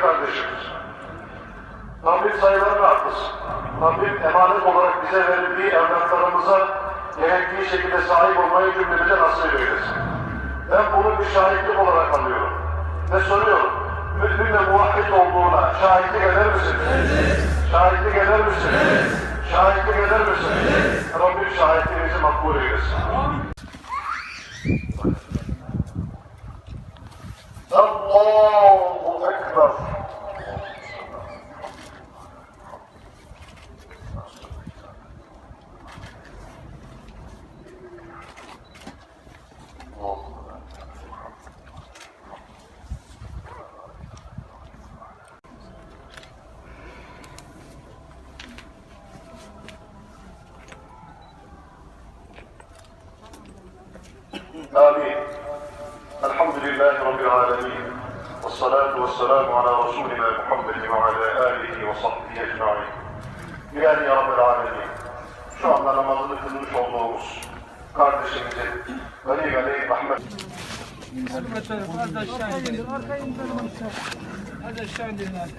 kardeşimdir. Rabbim sayılarını arttırsın. Rabbim emanet olarak bize verildiği evlatlarımıza gerektiği şekilde sahip olmayı cümlemize nasip eylesin. Ben bunu bir şahitlik olarak alıyorum. Ve soruyorum, mümin ve muvahhid olduğuna şahitlik eder misiniz? Şahitlik eder misiniz? Şahitlik eder misiniz? Rabbim şahitliğinizi makbul eylesin. Allahu لله رب العالمين والصلاة والسلام على رسولنا محمد وعلى آله وصحبه أجمعين Yani ya Rabbel Alemin şu anda namazını kılmış olduğumuz kardeşimizi Veli Veli Rahmet Az aşağı indirin. Az